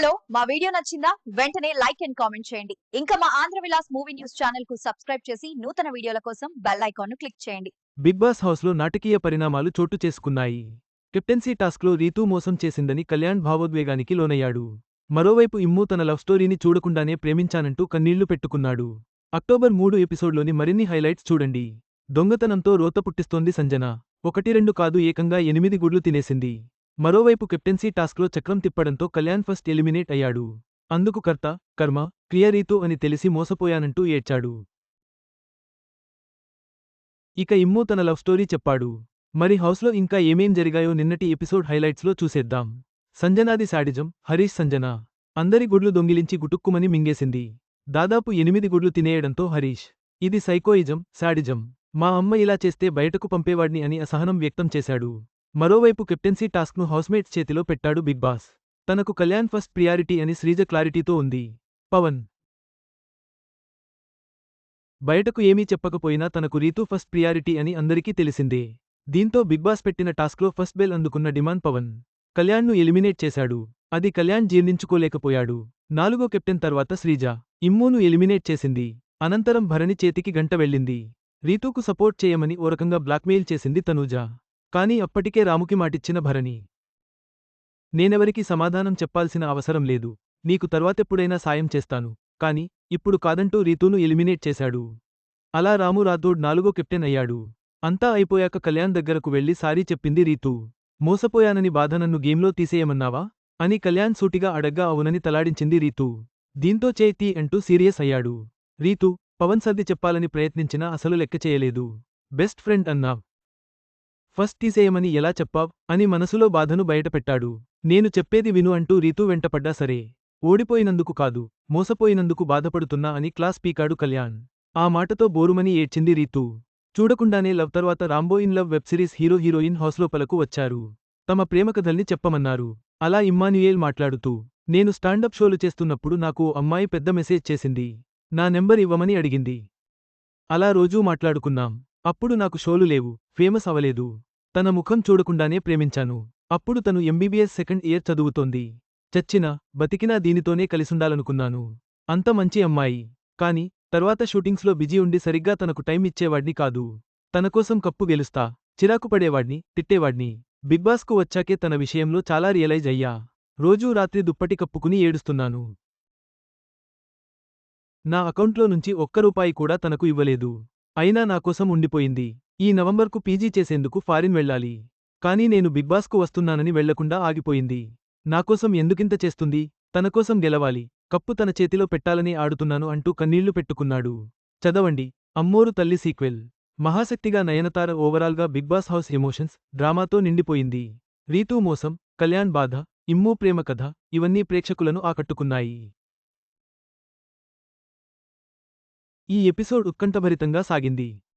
Hello మా video నచ్చిందా? వెంటనే లైక్ అండ్ కామెంట్ చేయండి. ఇంకా మా ఆంధ్ర విలాస్ మూవీ న్యూస్ ఛానల్కు సబ్స్క్రైబ్ చేసి నూతన వీడియోల కోసం బెల్ ఐకాన్ను క్లిక్ చేయండి. బిగ్ బాస్ హౌస్లో నాటకీయ పరిణామాలు చోటు చేసుకున్నాయి. కెప్టెన్సీ టాస్క్లో రీతూ మోసం చేసిందని కళ్యాణ్ భావోద్వేగానికి లోనయ్యాడు. మరోవైపు ఇమ్ము తన లవ్ స్టోరీని చూడకుండానే ప్రేమించానంటూ కన్నీళ్ళు పెట్టుకున్నాడు. అక్టోబర్ మూడు ఎపిసోడ్లోని మరిన్ని హైలైట్స్ చూడండి. దొంగతనంతో రోత పుట్టిస్తోంది సంజన. ఒకటి రెండు కాదు ఏకంగా ఎనిమిది గుడ్లు తినేసింది. మరోవైపు కెప్టెన్సీ టాస్క్లో చక్రం తిప్పడంతో కళ్యాణ్ ఫస్ట్ ఎలిమినేట్ అయ్యాడు. అందుకు కర్త కర్మ క్రియరీతు అని తెలిసి మోసపోయానంటూ ఏడ్చాడు. ఇక ఇమ్ము తన లవ్ స్టోరీ చెప్పాడు. మరి హౌస్లో ఇంకా ఏమేం జరిగాయో నిన్నటి ఎపిసోడ్ హైలైట్స్లో చూసేద్దాం. సంజనాది శాడిజం హరీష్ సంజన. అందరి గుడ్లు దొంగిలించి గుటుక్కుమని మింగేసింది. దాదాపు ఎనిమిది గుడ్లు తినేయడంతో హరీష్ ఇది సైకోయిజం శాడిజం. మా అమ్మ ఇలా చేస్తే బయటకు పంపేవాడ్ని అని అసహనం వ్యక్తం చేశాడు. మరోవైపు కెప్టెన్సీ టాస్క్ను హౌస్మేట్స్ చేతిలో పెట్టాడు బిగ్ బాస్. తనకు కళ్యాణ్ ఫస్ట్ ప్రియారిటీ అని శ్రీజ క్లారిటీతో ఉంది. పవన్. బయటకు ఏమీ చెప్పకపోయినా తనకు రీతూ ఫస్ట్ ప్రియారిటీ అని అందరికీ తెలిసిందే. దీంతో బిగ్ బాస్ పెట్టిన టాస్క్లో ఫస్ట్ బెల్ అందుకున్న డిమాండ్ పవన్. కళ్యాణ్ను ఎలిమినేట్ చేశాడు. అది కళ్యాణ్ జీర్ణించుకోలేకపోయాడు. నాలుగో కెప్టెన్ తర్వాత శ్రీజ. ఇమ్మూను ఎలిమినేట్ చేసింది. అనంతరం భరణి చేతికి గంట వెళ్ళింది. రీతూకు సపోర్ట్ చేయమని ఓ రకంగా బ్లాక్మెయిల్ చేసింది తనూజ. కాని అప్పటికే రాముకి మాటిచ్చిన భరణి. నేనెవరికీ సమాధానం చెప్పాల్సిన అవసరం లేదు. నీకు తర్వాతెప్పుడైనా సాయం చేస్తాను. కాని ఇప్పుడు కాదంటూ రీతూను ఎలిమినేట్ చేశాడు. అలా రాము రాథోడ్ నాలుగో కెప్టెన్ అయ్యాడు. అంతా అయిపోయాక కళ్యాణ్ దగ్గరకు వెళ్ళి సారీ చెప్పింది రీతూ. మోసపోయానని బాధ నన్ను గేమ్లో తీసేయమన్నావా? అని కళ్యాణ్ సూటిగా అడగ్గా అవునని తలాడించింది రీతూ. దీంతో చేతి అంటూ సీరియస్ అయ్యాడు. రీతూ పవన్ సర్ది చెప్పాలని ప్రయత్నించినా అసలు లెక్క చేయలేదు. బెస్ట్ ఫ్రెండ్ అన్నావ్. ఫస్ట్ తీసేయమని ఎలా చెప్పావ్? అని మనసులో బాధను బయటపెట్టాడు. నేను చెప్పేది విను అంటూ రీతూ వెంటపడ్డా సరే. ఓడిపోయినందుకు కాదు మోసపోయినందుకు బాధపడుతున్నా అని క్లాస్ పీకాడు కళ్యాణ్. ఆ మాటతో బోరుమని ఏడ్చింది రీతూ. చూడకుండానే లవ్ తర్వాత Rambo in love web series hero heroine హౌస్లోపలకు వచ్చారు. తమ ప్రేమకథల్ని చెప్పమన్నారు. అలా ఇమ్మాన్యుయేల్ మాట్లాడుతూ నేను స్టాండప్ షోలు చేస్తున్నప్పుడు నాకు అమ్మాయి పెద్ద మెసేజ్ చేసింది. నా నెంబర్ ఇవ్వమని అడిగింది. అలా రోజూ మాట్లాడుకున్నాం. అప్పుడు నాకు షోలు లేవు. ఫేమస్ అవలేదు తన ముఖం చూడకుండానే ప్రేమించాను. అప్పుడు తను ఎంబీబీఎస్ సెకండ్ ఇయర్ చదువుతోంది. చచ్చినా బతికినా దీనితోనే కలిసుండాలనుకున్నాను. అంత మంచి అమ్మాయి. కాని తర్వాత షూటింగ్స్లో బిజీ ఉండి సరిగ్గా తనకు టైం ఇచ్చేవాడ్ని కాదు. తనకోసం కప్పు గెలుస్తా చిరాకు పడేవాడ్ని తిట్టేవాడ్ని. బిగ్ బాస్కు వచ్చాకే తన విషయంలో చాలా రియలైజ్ అయ్యా. రోజూ రాత్రి దుప్పటి కప్పుకుని ఏడుస్తున్నాను. నా అకౌంట్లో నుంచి ఒక్క రూపాయి కూడా తనకు ఇవ్వలేదు. అయినా నాకోసం ఉండిపోయింది. ఈ నవంబర్కు పీజీ చేసేందుకు ఫారిన్ వెళ్ళాలి. కానీ నేను బిగ్ బాస్కు వస్తున్నానని వెళ్ళకుండా ఆగిపోయింది. నాకోసం ఎందుకింత చేస్తుంది? తనకోసం గెలవాలి. కప్పు తన చేతిలో పెట్టాలని ఆడుతున్నాను అంటూ కన్నీళ్ళు పెట్టుకున్నాడు. చదవండి. అమ్మోరు తల్లి సీక్వెల్. మహాశక్తిగా నయనతార ఓవరాల్గా బిగ్ బాస్ హౌస్ ఎమోషన్స్ డ్రామాతో నిండిపోయింది. రీతూ మోసం కళ్యాణ్ బాధ ఇమ్మూ ప్రేమ కథ ఇవన్నీ ప్రేక్షకులను ఆకట్టుకున్నాయి. ఈ ఎపిసోడ్ ఉత్కంఠభరితంగా సాగింది.